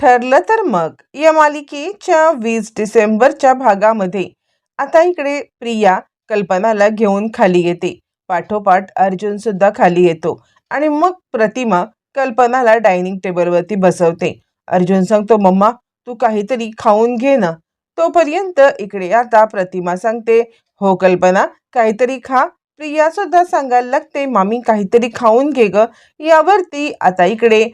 ठरलं तर मग. या मालिकेच्या वीस डिसेंबरच्या भागामध्ये. आता इकडे प्रिया कल्पनाला घेऊन खाली येते. पाठोपाठ अर्जुन सुद्धा खाली येतो. आणि मग प्रतिमा कल्पनाला डायनिंग टेबलवरती बसवते. अर्जुन सांगतो मम्मा तू काहीतरी खाऊन घे ना. तोपर्यंत इकडे आता प्रतिमा सांगते हो कल्पना काहीतरी खा. प्रिया सुद्धा सांगायला लागते मामी काहीतरी खाऊन घे ग. यावरती आता इकडे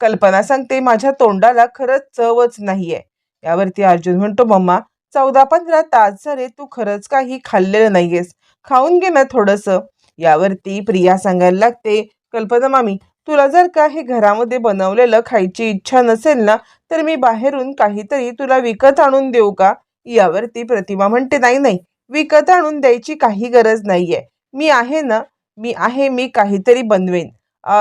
कल्पना सांगते माझ्या तोंडाला खरंच चवच नाहीये. यावरती अर्जुन म्हणतो मम्मा चौदा पंधरा तास झाले तू खरंच काही खाल्लेलं नाहीयेस. खाऊन घे ना थोडंसं. यावरती प्रिया सांगायला लागते कल्पना मामी तुला जर का हे घरामध्ये बनवलेलं खायची इच्छा नसेल ना तर मी बाहेरून काहीतरी तुला विकत आणून देऊ का? यावरती प्रतिमा म्हणते नाही नाही विकत आणून द्यायची काही गरज नाहीये. मी आहे ना मी आहे मी काहीतरी बनवेन.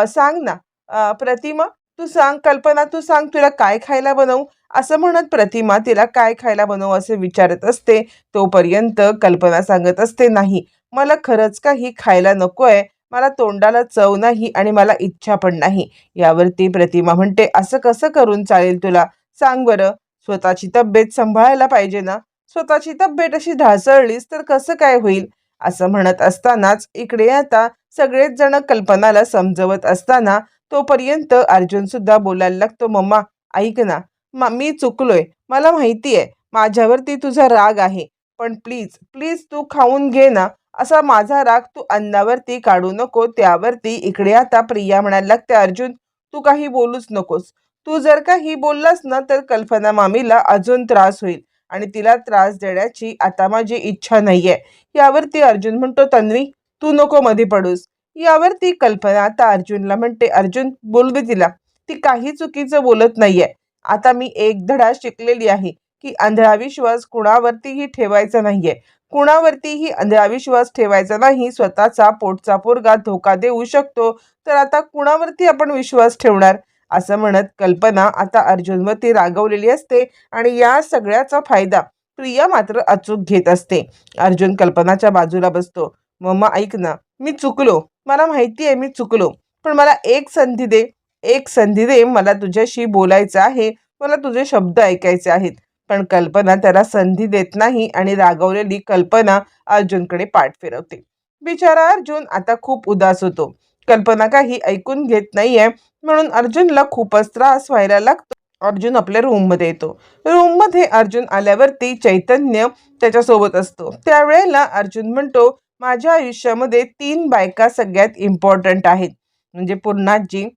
सांग ना प्रतिमा तू सांग कल्पना तू सांग तुला काय खायला बनवू? असं म्हणत प्रतिमा तिला काय खायला बनवू असे विचारत असते तोपर्यंत कल्पना सांगत असते नाही मला खरंच काही खायला नको आहे मला तोंडाला चव नाही आणि मला इच्छा पण नाही. यावरती प्रतिमा म्हणते असं कसं करून चालेल तुला? सांग बरं स्वतःची तब्येत सांभाळायला पाहिजे ना? स्वतःची तब्येत अशी ढासळलीस तर कसं काय होईल? असं म्हणत असतानाच इकडे आता सगळेच जण कल्पनाला समजवत असताना तोपर्यंत अर्जुन सुद्धा बोलायला लागतो मम्मा ऐक ना मा मी चुकलोय. मला माहिती आहे माझ्यावरती तुझा राग आहे. पण प्लीज प्लीज तू खाऊन घे ना. असा माझा राग तू अन्नावरती काढू नको. त्यावरती इकडे आता प्रिया म्हणायला लागते अर्जुन तू काही बोलूच नकोस. तू जर काही बोललास ना तर कल्पना मामीला अजून त्रास होईल आणि तिला त्रास देण्याची आता माझी इच्छा नाहीये. यावरती अर्जुन म्हणतो तन्वी तू नको मध्ये पडूस. यावरती कल्पना आता अर्जुनला म्हणते अर्जुन बोल दे तिला. ती काही चुकीचं बोलत नाहीये. आता मी एक धडा शिकलेली आहे की आंधळा विश्वास कुणावरतीही ठेवायचा नाहीये. कुणावरतीही आंधळा विश्वास ठेवायचा नाही स्वतःचा पोटचा पोरगा धोका देऊ शकतो तर आता कुणावरती आपण विश्वास ठेवणार? असं म्हणत कल्पना आता अर्जुनवरती रागवलेली असते आणि या सगळ्याचा फायदा प्रिया मात्र अचूक घेत असते. अर्जुन कल्पनाच्या बाजूला बसतो. मम्मा ऐक ना. मी चुकलो. मला माहिती आहे मी चुकलो. पण मला एक संधी दे. एक संधी दे. मला तुझ्याशी बोलायचं आहे. मला तुझे शब्द ऐकायचे आहेत. पण कल्पना त्याला संधी देत नाही आणि रागवलेली कल्पना अर्जुनकडे पाठ फिरवते. बिचारा अर्जुन आता खूप उदास होतो. कल्पना काही ऐकून घेत नाहीये. म्हणून अर्जुनला खूपच त्रास व्हायला लागतो. अर्जुन आपल्या रूममध्ये येतो. रूममध्ये अर्जुन आल्यावरती चैतन्य त्याच्यासोबत असतो. त्यावेळेला अर्जुन म्हणतो माझ्या आयुष्यामध्ये तीन बायका सगळ्यात इम्पॉर्टंट आहेत. म्हणजे पूर्णाजी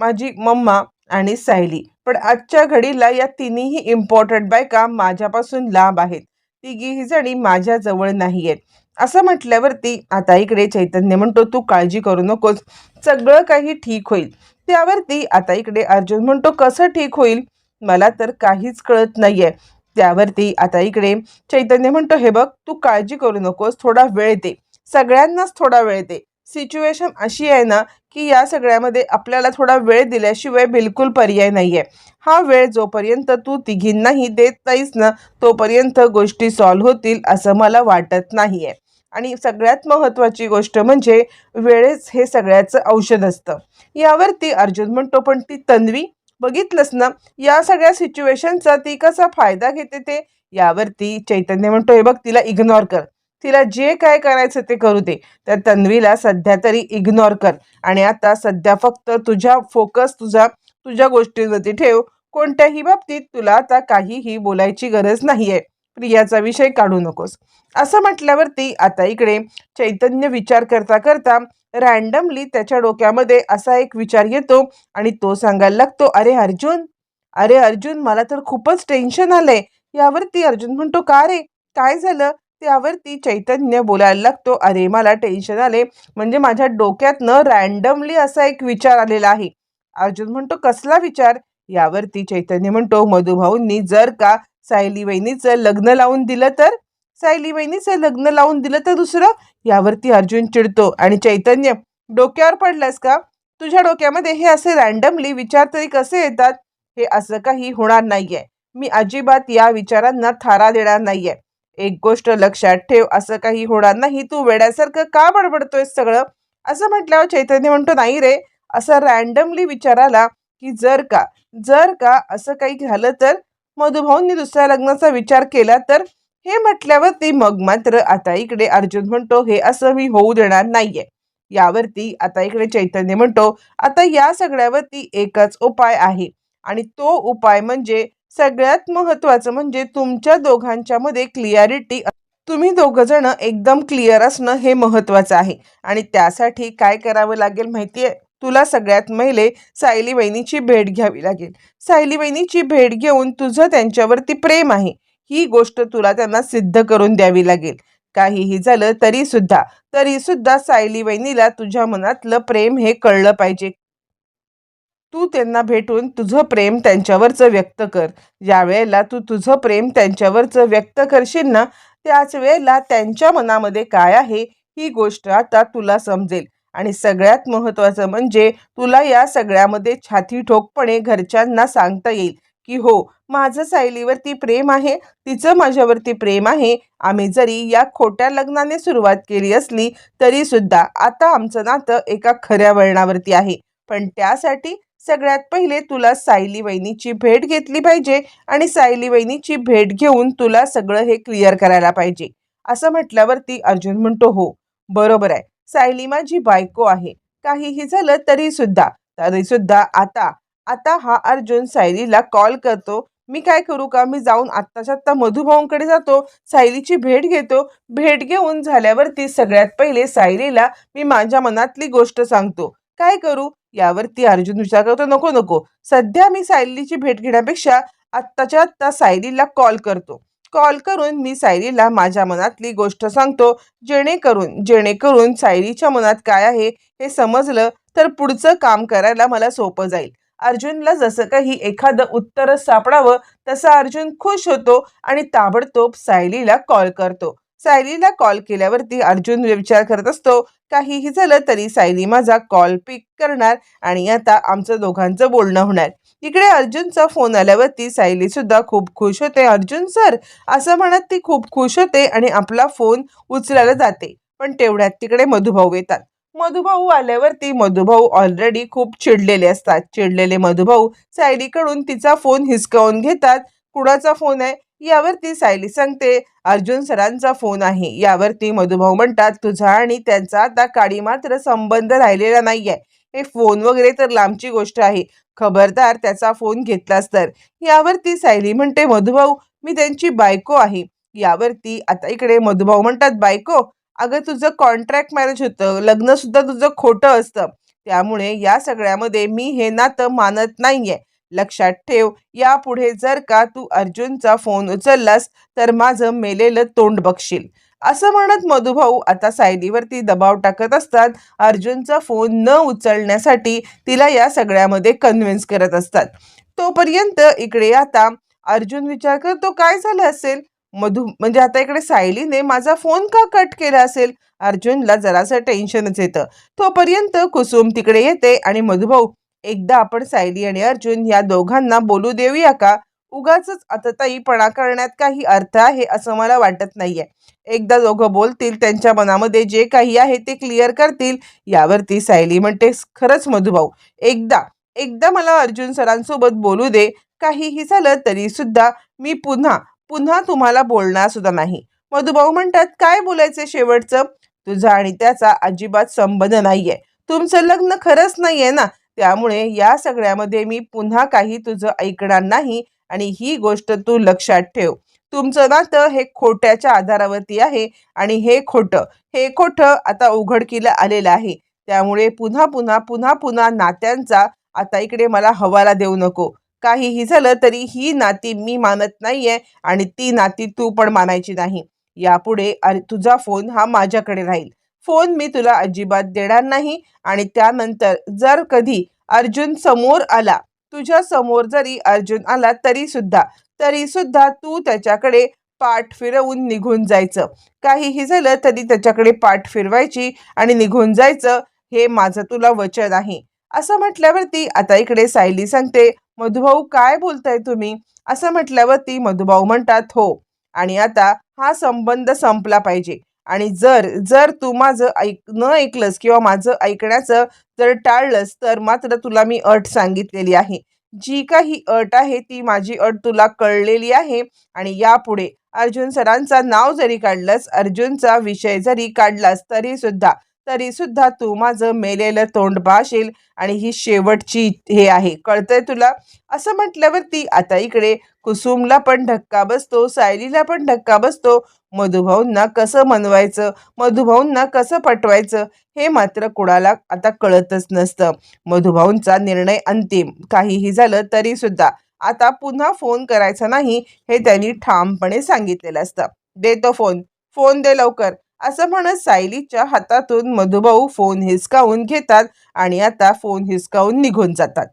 माझी मम्मा आणि सायली. पण आजच्या घडीला या तिन्ही इम्पॉर्टंट बायका माझ्यापासून लांब आहेत. तिघीही जणी माझ्याजवळ नाही आहेत. असं म्हटल्यावरती आता इकडे चैतन्य म्हणतो तू काळजी करू नकोस. सगळं काही ठीक होईल. त्यावरती आता इकडे अर्जुन म्हणतो कसं ठीक होईल? मला तर काहीच कळत नाही आहे त्यावरती आता इकडे चैतन्य म्हणतो हे बघ तू काळजी करू नकोस. थोडा वेळ दे. सगळ्यांनाच थोडा वेळ दे. सिच्युएशन अशी आहे ना की या सगळ्यामध्ये आपल्याला थोडा वेळ दिल्याशिवाय बिलकुल पर्याय नाही आहे हा वेळ जोपर्यंत तू तिघींनाही देत नाहीस ना तोपर्यंत गोष्टी सॉल्व्ह होतील असं मला वाटत नाही आहे आणि सगळ्यात महत्त्वाची गोष्ट म्हणजे वेळेच हे सगळ्याचं औषध असतं. यावरती अर्जुन म्हणतो पण ती तन्वी बघितलंस ना या सगळ्या सिच्युएशनचा ती कसा फायदा घेते ते? यावरती चैतन्य म्हणतो हे बघ तिला इग्नोर कर. तिला जे काय करायचं ते करू दे. त्या तन्वीला सध्या तरी इग्नोर कर. आणि आता सध्या फक्त तुझ्या फोकस तुझा तुझ्या गोष्टींवरती ठेव. कोणत्याही बाबतीत तुला आता काहीही बोलायची गरज नाहीये. प्रियाचा विषय काढू नकोस. असं म्हटल्यावरती आता इकडे चैतन्य विचार करता करता रॅन्डमली त्याच्या डोक्यामध्ये असा एक विचार येतो आणि तो सांगायला लागतो अरे अर्जुन अरे अर्जुन मला तर खूपच टेन्शन आलंय. यावरती अर्जुन म्हणतो का रे? काय झालं? त्यावरती चैतन्य बोलायला लागतो. अरे मला टेन्शन आले म्हणजे माझ्या डोक्यात न रॅन्डमली असा एक विचार आलेला आहे. अर्जुन म्हणतो कसला विचार? यावरती चैतन्य म्हणतो मधुभाऊंनी जर का सायली वहिनीचं लग्न लावून दिलं तर? सायली वहिनीचं लग्न लावून दिलं तर दुसरं? यावरती अर्जुन चिडतो आणि चैतन्य डोक्यावर पडलास का? तुझ्या डोक्यामध्ये हे असे रॅन्डमली विचार तरी कसे येतात? हे असं काही होणार नाहीये. मी अजिबात या विचारांना थारा देणार नाहीये. एक गोष्ट लक्षात ठेव असं काही होणार नाही. तू वेड्यासारखं का बडबडतोय सगळं? असं म्हटल्यावर चैतन्य म्हणतो नाही रे असं रॅन्डमली विचाराला की जर का जर का असं काही झालं तर मधुभाऊंनी दुसऱ्या लग्नाचा विचार केला तर? हे म्हटल्यावरती मग मात्र आता इकडे अर्जुन म्हणतो हे असं मी होऊ देणार नाहीये. यावरती आता इकडे चैतन्य म्हणतो आता या सगळ्यावरती एकच उपाय आहे आणि तो उपाय म्हणजे सगळ्यात महत्वाचं म्हणजे तुमच्या दोघांच्या मध्ये क्लिअरिटी तुम्ही दोघ जण एकदम क्लिअर असणं हे महत्वाचं आहे. आणि त्यासाठी काय करावं लागेल माहिती आहे तुला सगळ्यात पहिले सायली वहिनीची भेट घ्यावी लागेल. सायली वहिनीची भेट घेऊन तुझं त्यांच्यावरती प्रेम आहे. ही गोष्ट तुला त्यांना सिद्ध करून द्यावी लागेल. काहीही झालं तरी सुद्धा तरी सुद्धा सायली वहिनीला तुझ्या मनातलं प्रेम हे कळलं पाहिजे. तू त्यांना भेटून तुझं प्रेम त्यांच्यावरचं व्यक्त कर. ज्या वेळेला तू तुझं प्रेम त्यांच्यावरचं व्यक्त करशील ना त्याच वेळेला त्यांच्या मनामध्ये काय आहे ही गोष्ट आता तुला समजेल. आणि सगळ्यात महत्त्वाचं म्हणजे तुला या सगळ्यामध्ये छाती ठोकपणे घरच्यांना सांगता येईल की हो माझं सायलीवरती प्रेम आहे तिचं माझ्यावरती प्रेम आहे. आम्ही जरी या खोट्या लग्नाने सुरुवात केली असली तरी सुद्धा आता आमचं नातं एका खऱ्या वळणावरती आहे. पण त्यासाठी सगळ्यात पहिले तुला सायली वहिनीची भेट घेतली पाहिजे आणि सायली वहिनीची भेट घेऊन तुला सगळं हे क्लिअर करायला पाहिजे. असं म्हटल्यावरती अर्जुन म्हणतो हो बरोबर आहे. सायली माझी बायको आहे. काहीही झालं तरी सुद्धा तरी सुद्धा आता आता हा अर्जुन सायलीला कॉल करतो. मी काय करू का? मी जाऊन आत्ताच्या आत्ता मधुभाऊंकडे जातो सायलीची भेट घेतो. भेट घेऊन झाल्यावरती सगळ्यात पहिले सायलीला मी माझ्या मनातली गोष्ट सांगतो. काय करू? यावरती अर्जुन विचार करतो नको नको. सध्या मी सायलीची भेट घेण्यापेक्षा आत्ताच्या आत्ता सायलीला कॉल करतो. कॉल करून मी सायलीला माझ्या मनातली गोष्ट सांगतो जेणेकरून जेणेकरून सायलीच्या मनात काय आहे हे समजलं तर पुढचं काम करायला मला सोपं जाईल. अर्जुनला जसं काही एखादं उत्तर सापडावं तसा अर्जुन खुश होतो आणि ताबडतोब सायलीला कॉल करतो. सायलीला कॉल केल्यावरती अर्जुन विचार करत असतो काहीही झालं तरी सायली माझा कॉल पिक करणार आणि आता आमचं दोघांचं बोलणं होणार. इकडे अर्जुनचा फोन आल्यावरती सायली सुद्धा खूप खुश होते. अर्जुन सर असं म्हणत ती खूप खुश होते आणि आपला फोन उचलायला जाते पण तेवढ्यात तिकडे मधुभाऊ येतात. मधुभाऊ आल्यावरती मधुभाऊ ऑलरेडी खूप चिडलेले असतात. चिडलेले मधुभाऊ सायलीकडून तिचा फोन हिसकावून घेतात. कुणाचा फोन आहे? यावरती सायली सांगते अर्जुन सरांचा फोन आहे. यावरती मधुभाऊ म्हणतात तुझा आणि त्यांचा आता काडी मात्र संबंध राहिलेला नाहीये. हे फोन वगैरे तर लांबची गोष्ट आहे. खबरदार त्याचा फोन घेतलास तर. यावरती सायली म्हणते मधुभाऊ मी त्यांची बायको आहे. यावरती आता इकडे मधुभाऊ म्हणतात बायको अगं तुझं कॉन्ट्रॅक्ट मॅरेज होतं. लग्न सुद्धा तुझं खोटं असतं. त्यामुळे या सगळ्यामध्ये मी हे नातं मानत नाहीये. लक्षात ठेव. यापुढे जर का तू अर्जुनचा फोन उचललास तर माझं मेलेलं तोंड बघशील. असं म्हणत मधुभाऊ आता सायलीवरती दबाव टाकत असतात. अर्जुनचा फोन न उचलण्यासाठी तिला या सगळ्यामध्ये कन्व्हिन्स करत असतात. तोपर्यंत इकडे आता अर्जुन विचार करतो काय झालं असेल? मधु म्हणजे आता इकडे सायलीने माझा फोन का कट केला असेल? अर्जुनला जरासं टेन्शनच येतं. तोपर्यंत कुसुम तिकडे येते आणि मधुभाऊ एकदा आपण सायली आणि अर्जुन या दोघांना बोलू देऊया का? उगाच आतताईपणा करण्यात काही अर्थ आहे असं मला वाटत नाहीये. एकदा दोघं बोलतील त्यांच्या मनामध्ये जे काही आहे ते क्लिअर करतील यावरती सायली म्हणते खरंच मधुभाऊ एकदा एकदा मला अर्जुन सरांसोबत बोलू दे. काहीही झालं तरी सुद्धा मी पुन्हा पुन्हा तुम्हाला बोलणार सुद्धा नाही. मधुभाऊ म्हणतात काय बोलायचं शेवटचं? तुझा आणि त्याचा अजिबात संबंध नाहीये. तुमचं लग्न खरंच नाहीये ना? त्यामुळे या सगळ्यामध्ये मी पुन्हा काही तुझं ऐकणार नाही आणि ही गोष्ट तू लक्षात ठेव. तुमचं नातं हे खोट्याच्या आधारावरती आहे आणि हे खोटं. हे खोटं आता उघडकीला आलेलं आहे. त्यामुळे पुन्हा पुन्हा पुन्हा पुन्हा नात्यांचा आता इकडे मला हवाला देऊ नको. काहीही झालं तरी ही नाती मी मानत नाहीये आणि ती नाती तू पण मानायची नाही. यापुढे तुझा फोन हा माझ्याकडे राहील. फोन मी तुला अजिबात देणार नाही. आणि त्यानंतर जर कधी अर्जुन समोर आला तुझ्या समोर जरी अर्जुन आला तरी सुद्धा तरी सुद्धा तू त्याच्याकडे पाठ फिरवून निघून जायचं. काहीही झालं तरी त्याच्याकडे पाठ फिरवायची आणि निघून जायचं हे माझं तुला वचन आहे. असं म्हटल्यावरती आता इकडे सायली सांगते मधुभाऊ काय बोलताय तुम्ही? असं म्हटल्यावरती मधुभाऊ म्हणतात हो. आणि आता हा संबंध संपला पाहिजे. आणि जर जर तू माझं ऐक न ऐकलंस किंवा माझं ऐकण्याचं जर टाळलंस तर मात्र तुला मी अट सांगितलेली आहे. जी काही अट आहे ती माझी अट तुला कळलेली आहे आणि यापुढे अर्जुन सरांचा नाव जरी काढलंस अर्जुनचा विषय जरी काढलास तरी सुद्धा तरी सुद्धा तू माझं मेलेलं तोंड पाहशील आणि ही शेवटची हे आहे. कळतंय तुला? असं म्हटल्यावरती आता इकडे कुसुमला पण धक्का बसतो सायलीला पण धक्का बसतो मधुभाऊंना कसं मनवायचं? मधुभाऊंना कसं पटवायचं? हे मात्र कुणाला आता कळतच नसतं. मधुभाऊंचा निर्णय अंतिम. काहीही झालं तरी सुद्धा. आता पुन्हा फोन करायचा नाही हे त्यांनी ठामपणे सांगितलेलं असतं. देतो फोन. फोन दे लवकर. असं म्हणत सायलीच्या हातातून मधुभाऊ फोन हिसकावून घेतात आणि आता फोन हिसकावून निघून जातात.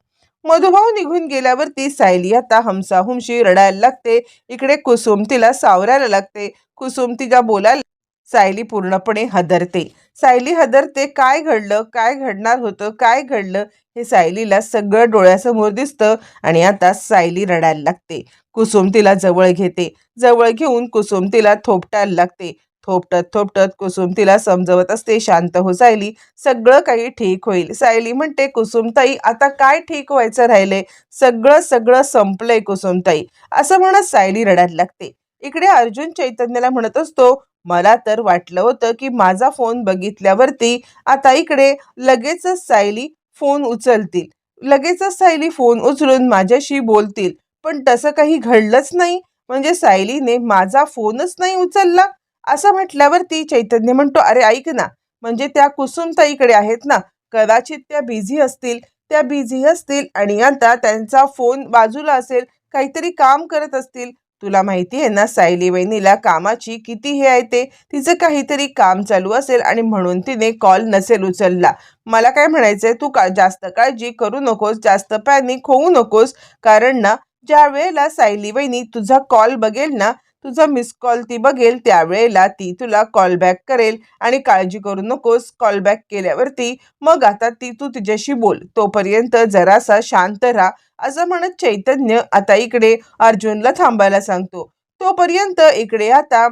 मधुभाऊ निघून गेल्यावरती सायली आता हमसाहुमशी रडायला लागते. इकडे कुसुम तिला सावरायला लागते. कुसुम तिला बोलायला सायली पूर्णपणे हदरते. सायली हदरते काय घडलं? काय घडणार होतं? काय घडलं? हे सायलीला सगळं डोळ्यासमोर दिसतं आणि आता सायली रडायला लागते. कुसुम तिला जवळ घेते. जवळ घेऊन कुसुम तिला थोपटायला लागते. थोपटत थोपटत कुसुम तिला समजवत असते. शांत हो सायली. सगळं काही ठीक होईल. सायली म्हणते कुसुमताई आता काय ठीक व्हायचं राहिले सगळं सगळं संपलंय कुसुमताई. असं म्हणत सायली रडायला लागते. इकडे अर्जुन चैतन्याला म्हणत असतो मला तर वाटलं होतं की माझा फोन बघितल्यावरती आता इकडे लगेचच सायली फोन उचलतील. लगेचच सायली फोन उचलून माझ्याशी बोलतील. पण तसं काही घडलंच नाही. म्हणजे सायलीने माझा फोनच नाही उचलला. असं म्हटल्यावरती चैतन्य म्हणतो अरे ऐक ना म्हणजे त्या कुसुमताईकडे आहेत ना कदाचित त्या बिझी असतील त्या बिझी असतील आणि आता त्यांचा फोन बाजूला असेल काहीतरी काम करत असतील. तुला माहिती आहे ना सायली वहिनीला कामाची किती हे आहे ते तिचं काहीतरी काम चालू असेल आणि म्हणून तिने कॉल नसेल उचलला. मला काय म्हणायचंय तू का जास्त काळजी करू नकोस जास्त पॅनिक होऊ नकोस कारण ना ज्या वेळेला सायली वहिनी तुझा कॉल बघेल ना तुझा मिस कॉल ती बघेल त्यावेळेला ती तुला कॉल बॅक करेल. आणि काळजी करू नकोस कॉल बॅक केल्यावरती मग आता ती तू तिच्याशी बोल. तोपर्यंत जरासा शांत राहा. असं म्हणत चैतन्य आता इकडे अर्जुनला थांबायला सांगतो. तोपर्यंत इकडे आता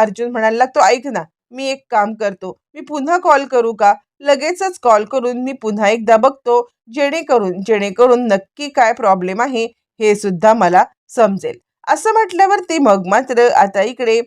अर्जुन म्हणायला लागतो ऐक ना मी एक काम करतो. मी पुन्हा कॉल करू का? लगेचच कॉल करून मी पुन्हा एकदा बघतो जेणेकरून जेणेकरून नक्की काय प्रॉब्लेम आहे हे सुद्धा मला समजेल. असं म्हटल्यावरती मग मात्र आता इकडे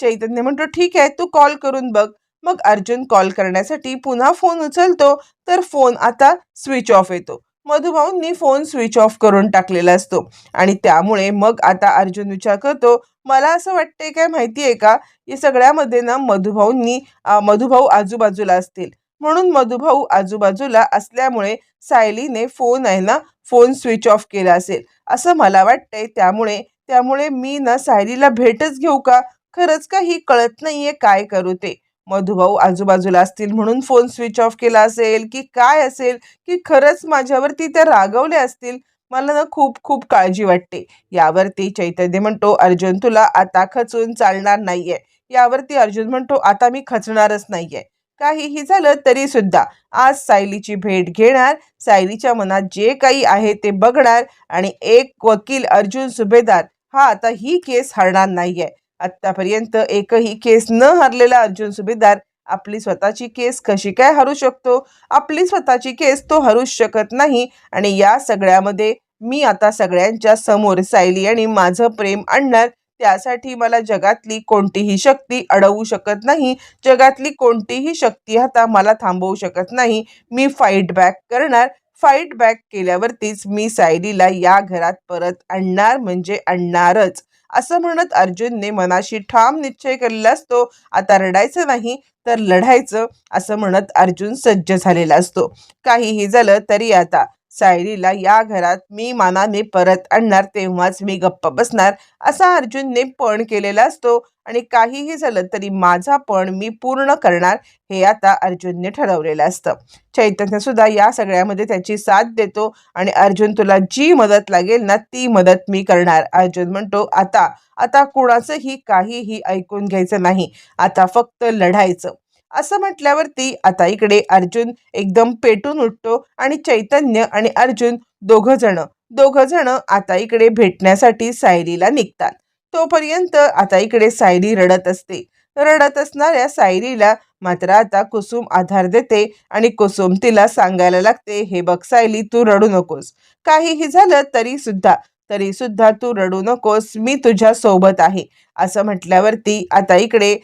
चैतन्य म्हणतो ठीक आहे तू कॉल करून बघ. मग अर्जुन कॉल करण्यासाठी पुन्हा फोन उचलतो तर फोन आता स्विच ऑफ येतो. मधुभाऊंनी फोन स्विच ऑफ करून टाकलेला असतो आणि त्यामुळे मग आता अर्जुन विचार करतो मला असं वाटतंय काय माहिती आहे का या सगळ्यामध्ये ना मधुभाऊंनी मधुभाऊ आजूबाजूला असतील. म्हणून मधुभाऊ आजूबाजूला असल्यामुळे सायलीने फोन आहे ना फोन स्विच ऑफ केला असेल. असं मला वाटतंय. त्यामुळे त्यामुळे मी ना सायलीला भेटच घेऊ का? खरंच काही कळत नाहीये काय करू ते? मधुभाऊ आजूबाजूला असतील म्हणून फोन स्विच ऑफ केला असेल की काय असेल की खरंच माझ्यावरती त्या रागवले असतील मला ना खूप खूप काळजी वाटते. यावरती चैतन्य म्हणतो अर्जुन तुला आता खचून चालणार नाहीये. यावरती अर्जुन म्हणतो आता मी खचणारच नाहीये. काहीही झालं तरी सुद्धा आज सायलीची भेट घेणार सायलीच्या मनात जे काही आहे ते बघणार आणि एक वकील अर्जुन सुभेदार हा आता ही केस हरणार नाहीये. आतापर्यंत एकही केस न हरलेला अर्जुन सुभेदार आपली स्वतःची केस कशी काय हरू शकतो? आपली स्वतःची केस तो हरूच शकत नाही आणि या सगळ्यामध्ये मी आता सगळ्यांच्या समोर सायली आणि माझं प्रेम आणणार त्यासाठी मला जगातली कोणतीही शक्ती अडवू शकत नाही. जगातली कोणतीही शक्ती आता मला थांबवू शकत नाही. मी फाईट बॅक करणार. फाईट बॅक केल्यावरतीच मी सायलीला या घरात परत आणणार म्हणजे आणणारच. असं म्हणत अर्जुनने मनाशी ठाम निश्चय केलेला असतो. आता रडायचं नाही तर लढायचं असं म्हणत अर्जुन सज्ज झालेला असतो. काहीही झालं तरी आता सायरीला या घरात मी मानाने परत आणणार तेव्हाच मी गप्प बसणार असा अर्जुनने पण केलेला असतो. आणि काहीही झालं तरी माझा पण मी पूर्ण करणार हे आता अर्जुनने ठरवलेलं असतं. चैतन्य सुद्धा या सगळ्यामध्ये त्याची साथ देतो आणि अर्जुन तुला जी मदत लागेल ना ती मदत मी करणार. अर्जुन म्हणतो आता आता कुणाचंही काहीही ऐकून घ्यायचं नाही. आता फक्त लढायचं. असं म्हटल्यावरती आता इकडे अर्जुन एकदम पेटून उठतो आणि चैतन्य आणि अर्जुन दोघ जण दोघ जण आता इकडे भेटण्यासाठी सायलीला निघतात. तोपर्यंत आता इकडे सायली रडत असते. रडत असणाऱ्या सायलीला मात्र आता कुसुम आधार देते आणि कुसुम तिला सांगायला लागते हे बघ सायली तू रडू नकोस. काहीही झालं तरी सुद्धा तरी सुद्धा तू रडू नकोस. मी तुझ्या सोबत आहे. असं म्हटल्यावरती आता इकडे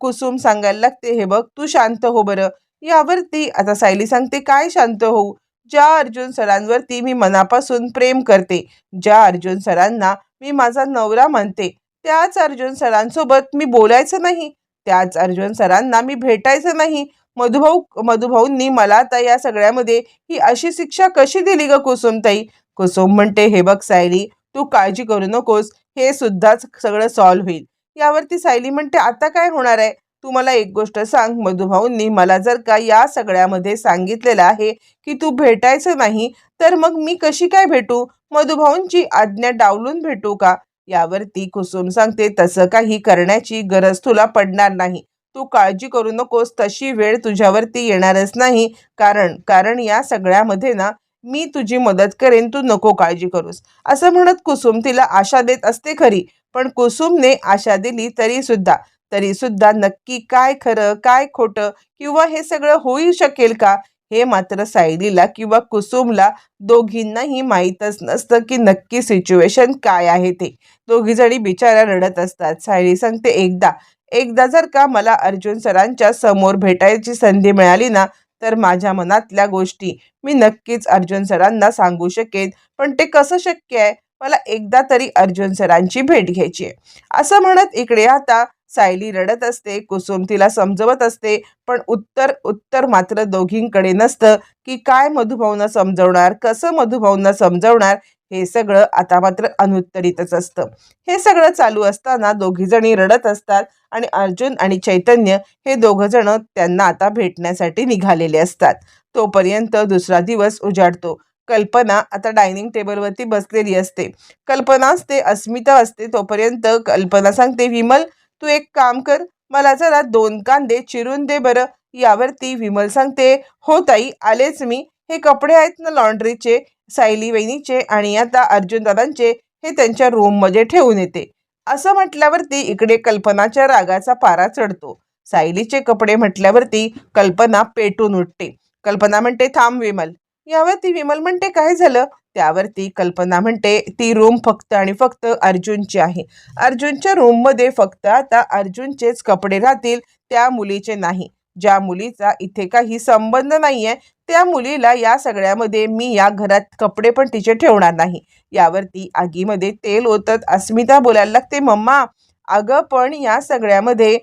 कुसुम सांगायला लागते हे बघ तू शांत हो बरं. यावरती आता सायली सांगते काय शांत होऊ? ज्या अर्जुन सरांवरती मी मनापासून प्रेम करते ज्या अर्जुन सरांना मी माझा नवरा मानते त्याच अर्जुन सरांसोबत मी बोलायचं नाही त्याच अर्जुन सरांना मी भेटायचं नाही. मधुभाऊ मधुभाऊंनी मला आता या सगळ्यामध्ये ही अशी शिक्षा कशी दिली ग कुसुमताई? कुसुम म्हणते हे बघ सायली तू काळजी करू नकोस हे सुद्धाच सगळं सॉल्व्ह होईल. यावरती सायली म्हणते आता काय होणार आहे? तू मला एक गोष्ट सांग मधुभाऊंनी मला जर का या सगळ्यामध्ये सांगितलेलं आहे की तू भेटायचं नाही तर मग मी कशी काय भेटू? मधुभाऊंची आज्ञा डावलून भेटू का? यावरती कुसुम सांगते तसं काही करण्याची गरज तुला पडणार नाही. तू काळजी करू नकोस तशी वेळ तुझ्यावरती येणारच नाही. कारण कारण या सगळ्यामध्ये ना मी तुझी मदत करेन तू नको काळजी करूस. असं म्हणत कुसुम तिला आशा देत असते खरी. पण कुसुमने आशा दिली तरी सुद्धा. तरी सुद्धा नक्की काय खरं काय खोटं किंवा हे सगळं होऊ शकेल का? हे मात्र सायलीला किंवा कुसुमला दोघींनाही माहीतच नसतं की नक्की सिच्युएशन काय आहे ते. दोघी जणी बिचारा रडत असतात. सायली सांगते एकदा एकदा जर का मला अर्जुन सरांच्या समोर भेटायची संधी मिळाली ना तर माझ्या मनातल्या गोष्टी मी नक्कीच अर्जुन सरांना सांगू शकेन. पण ते कसं शक्य आहे? मला एकदा तरी अर्जुन सरांची भेट घ्यायची आहे. असं म्हणत इकडे आता सायली रडत असते कुसुम तिला समजवत असते पण उत्तर उत्तर मात्र दोघींकडे नसतं की काय मधुभाऊंना समजवणार कसं मधुभाऊंना समजवणार हे सगळं आता मात्र अनुत्तरितच असतं. हे सगळं चालू असताना दोघीजणी रडत असतात आणि अर्जुन आणि चैतन्य हे दोघंजणं त्यांना आता भेटण्यासाठी निघालेले असतात. तोपर्यंत दुसरा दिवस उजाडतो. कल्पना आता डायनिंग टेबलवरती बसलेली असते. कल्पना असते अस्मिता असते तोपर्यंत कल्पना सांगते विमल तू एक काम कर मला जरा दोन कांदे चिरून दे बरं. यावरती विमल सांगते हो ताई आलेच मी. हे कपडे आहेत ना लॉन्ड्रीचे सायली वहिनीचे आणि आता अर्जुन दादांचे हे त्यांच्या रूममध्ये ठेवून येते. असं म्हटल्यावरती इकडे कल्पनाच्या रागाचा पारा चढतो. सायलीचे कपडे म्हटल्यावरती कल्पना पेटून उठते. कल्पना म्हणते थांब विमल यावरती विमल म्हणते काय झालं? त्यावरती कल्पना म्हणते ती रूम फक्त आणि फक्त अर्जुनची आहे. अर्जुनच्या रूममध्ये फक्त आता अर्जुनचेच कपडे राहतील त्या मुलीचे नाही. ज्या मुलीचा इथे काही संबंध नाही आहे त्या मुलीला या सगळ्यामध्ये मी या घरात कपडे पण तिचे ठेवणार नाही. यावरती आगीमध्ये तेल ओतत अस्मिता बोलायला लागते मम्मा अगं पण या सगळ्यामध्ये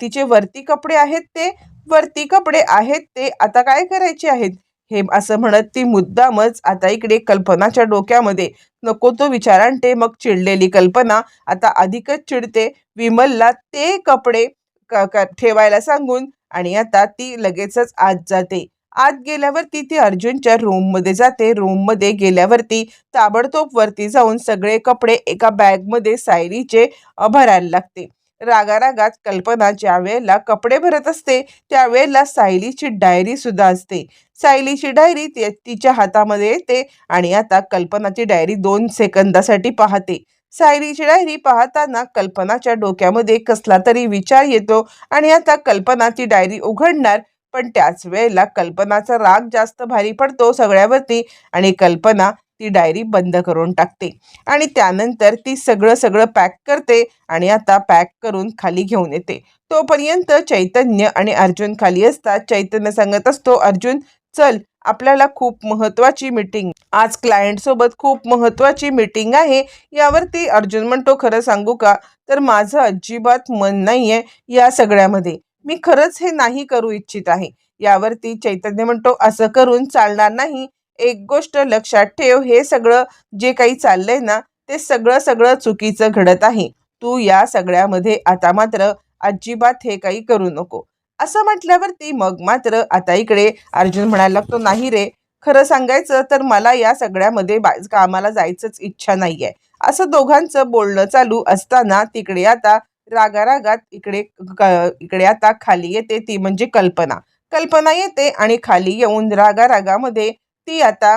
तिचे वरती कपडे आहेत ते? वरती कपडे आहेत ते? आता काय करायचे आहेत? हे असं म्हणत ती मुद्दामच आता इकडे कल्पनाच्या डोक्यामध्ये नको तो विचार आणते. मग चिडलेली कल्पना आता अधिकच चिडते. विमलला ते कपडे क- क- ठेवायला सांगून आणि आता ती लगेचच आत जाते. आत गेल्यावरती ती अर्जुनच्या रूममध्ये जाते. रूममध्ये गेल्यावरती ताबडतोब वरती जाऊन सगळे कपडे एका बॅगमध्ये सायलीचे भरायला लागते. रागारागात कल्पना ज्या वेळेला कपडे भरत असते त्यावेळेला सायलीची डायरी सुद्धा असते. सायलीची डायरी ती- तिच्या हातामध्ये येते आणि आता कल्पनाची डायरी दोन सेकंदासाठी पाहते. सायलीची डायरी पाहताना कल्पनाच्या डोक्यामध्ये कसला तरी विचार येतो आणि आता कल्पनाची डायरी उघडणार पण त्याच वेळेला कल्पनाचा राग जास्त भारी पडतो सगळ्यावरती आणि कल्पना ती डायरी बंद करून टाकते. आणि त्यानंतर ती सगळं सगळं पॅक करते आणि आता पॅक करून खाली घेऊन येते. तोपर्यंत चैतन्य आणि अर्जुन खाली असतात. चैतन्य सांगत असतो अर्जुन चल आपल्याला खूप महत्वाची मीटिंग आज क्लायंट सोबत खूप महत्वाची मीटिंग आहे. यावरती अर्जुन म्हणतो खरं सांगू का? तर माझं अजिबात मन नाही आहे या सगळ्यामध्ये. मी खरंच हे नाही करू इच्छित आहे. यावरती चैतन्य म्हणतो असं करून चालणार नाही. एक गोष्ट लक्षात ठेव हे सगळं जे काही चाललंय ना ते सगळं सगळं चुकीचं घडत आहे. तू या सगळ्यामध्ये आता मात्र अजिबात हे काही करू नको. असं म्हटल्यावरती मग मात्र आता इकडे अर्जुन म्हणायला लागतो नाही रे खरं सांगायचं तर मला या सगळ्यामध्ये कामाला जायचंच इच्छा नाहीये. असं दोघांचं बोलणं चालू असताना तिकडे आता रागारागात इकडे क- इकडे आता खाली येते ती म्हणजे कल्पना. कल्पना येते आणि खाली येऊन रागारागामध्ये ती आता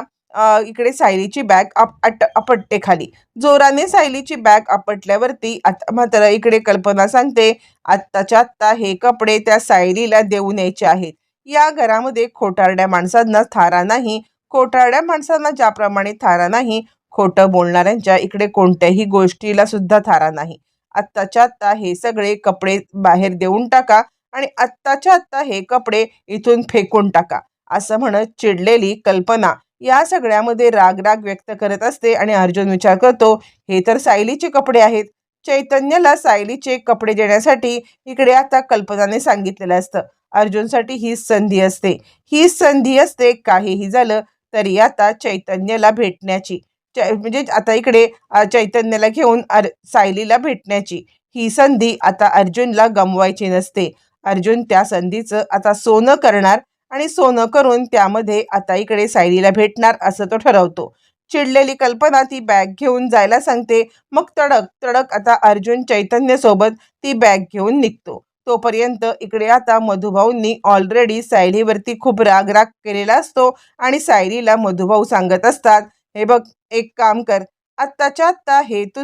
इकडे सायलीची बॅग आप अट आपटते खाली. जोराने सायलीची बॅग आपटल्यावरती आता मात्र इकडे कल्पना सांगते आत्ताच्या आत्ता हे कपडे त्या सायलीला देऊन यायचे आहेत. या घरामध्ये खोटारड्या माणसांना थारा नाही. खोटारड्या माणसांना ज्याप्रमाणे थारा नाही खोटं बोलणाऱ्यांच्या इकडे कोणत्याही गोष्टीला सुद्धा थारा नाही. आत्ताच्या आत्ता हे सगळे कपडे बाहेर देऊन टाका आणि आत्ताच्या आत्ता हे कपडे इथून फेकून टाका असं म्हणत चिडलेली कल्पना या सगळ्यामध्ये राग राग व्यक्त करत असते आणि अर्जुन विचार करतो हे तर सायलीचे कपडे आहेत. चैतन्याला सायलीचे कपडे देण्यासाठी इकडे आता कल्पनाने सांगितलेलं असतं. अर्जुनसाठी हीच संधी असते. हीच संधी असते काहीही झालं तरी आता चैतन्याला भेटण्याची. चै म्हणजे आता इकडे चैतन्याला घेऊन अर सायलीला भेटण्याची. ही संधी आता अर्जुनला गमवायची नसते. अर्जुन त्या संधीचं आता सोनं करणार आणि सोनं करून त्यामध्ये आता इकडे सायलीला भेटणार असं तो ठरवतो. चिडलेली कल्पना ती बॅग घेऊन जायला सांगते. मग तडक तडक आता अर्जुन चैतन्यसोबत ती बॅग घेऊन निघतो. तोपर्यंत इकडे आता मधुभाऊंनी ऑलरेडी सायलीवरती खूप राग राग केलेला असतो आणि सायलीला मधुभाऊ सांगत असतात हे बघ एक काम कर. आत्ताच्या आत्ता हे तू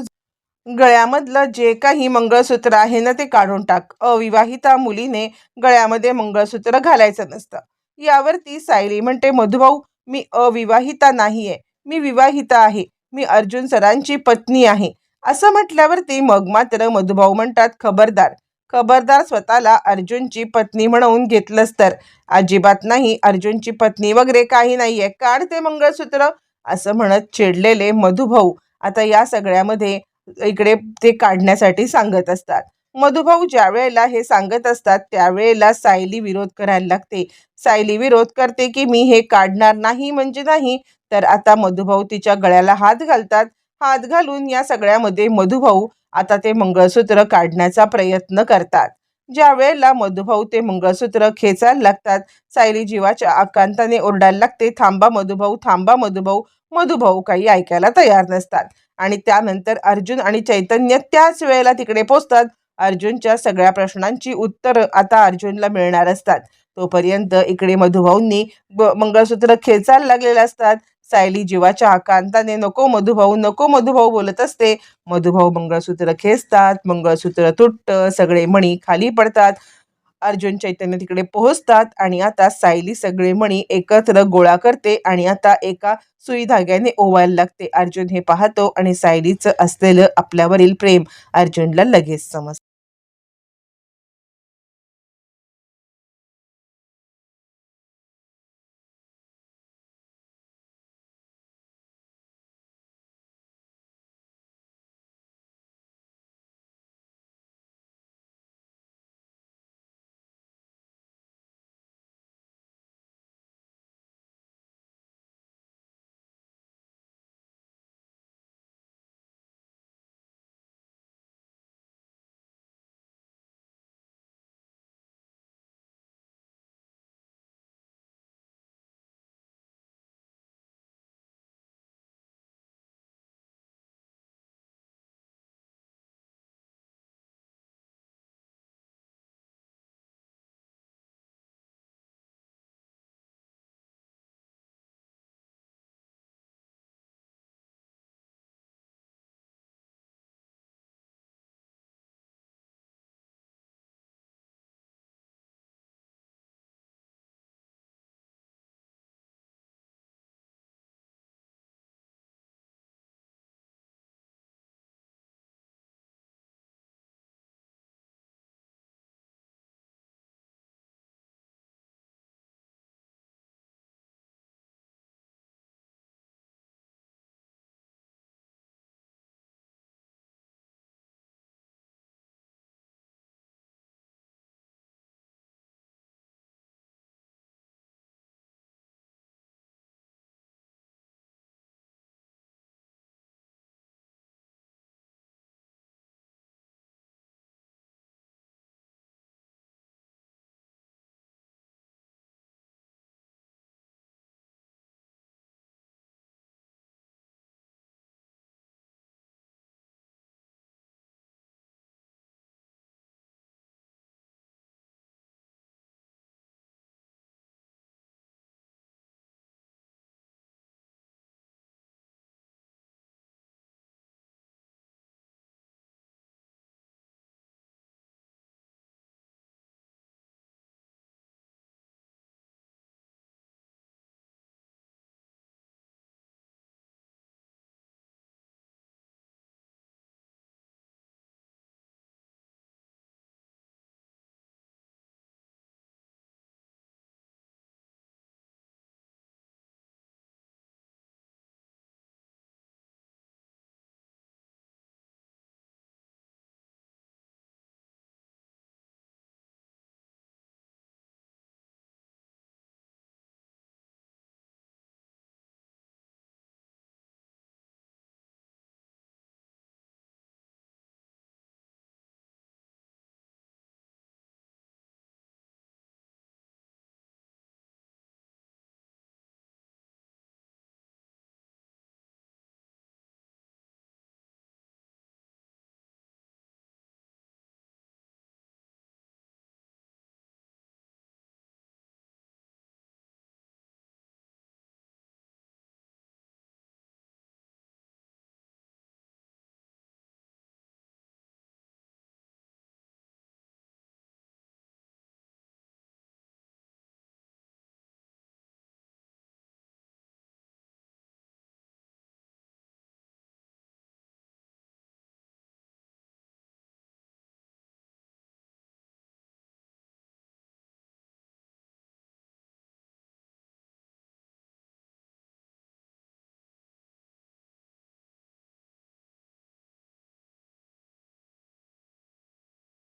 गळ्यामधलं जे काही मंगळसूत्र आहे ना ते काढून टाक. अविवाहिता मुलीने गळ्यामध्ये मंगळसूत्र घालायचं नसतं. यावरती सायली म्हणते मधुभाऊ मी अविवाहिता नाहीये. मी विवाहिता आहे. मी अर्जुन सरांची पत्नी आहे. असं म्हटल्यावरती मग मात्र मधुभाऊ म्हणतात खबरदार. खबरदार स्वतःला अर्जुनची पत्नी म्हणून घेतलंस तर. अजिबात नाही अर्जुनची पत्नी वगैरे काही नाहीये. काढ ते मंगळसूत्र. असं म्हणत चिडलेले मधुभाऊ आता या सगळ्यामध्ये इकडे ते काढण्यासाठी सांगत असतात. मधुभाऊ ज्या वेळेला हे सांगत असतात त्यावेळेला सायली विरोध करायला लागते. सायली विरोध करते की मी हे काढणार नाही म्हणजे नाही तर आता मधुभाऊ तिच्या गळ्याला हात घालतात. हात घालून या सगळ्यामध्ये मधुभाऊ आता ते मंगळसूत्र काढण्याचा प्रयत्न करतात. ज्या वेळेला मधुभाऊ ते मंगळसूत्र खेचायला लागतात सायली जीवाच्या आकांताने ओरडायला लागते थांबा मधुभाऊ थांबा मधुभाऊ मधुभाऊ काही ऐकायला तयार नसतात. आणि त्यानंतर अर्जुन आणि चैतन्य त्याच वेळेला तिकडे पोचतात. अर्जुनच्या सगळ्या प्रश्नांची उत्तरं आता अर्जुनला मिळणार असतात. तोपर्यंत इकडे मधुभाऊंनी ब मंगळसूत्र खेचायला लागलेले असतात. सायली जीवाच्या आकांताने नको मधुभाऊ नको मधुभाऊ बोलत असते. मधुभाऊ मंगळसूत्र खेचतात. मंगळसूत्र तुटतं. सगळे मणी खाली पडतात. अर्जुन चैतन्य तिकडे पोहोचतात आणि आता सायली सगळे मणी एकत्र गोळा करते आणि आता एका सुई धाग्याने ओवायला लागते. अर्जुन हे पाहतो आणि सायलीचं असलेलं आपल्यावरील प्रेम अर्जुनला लगेच समजतं.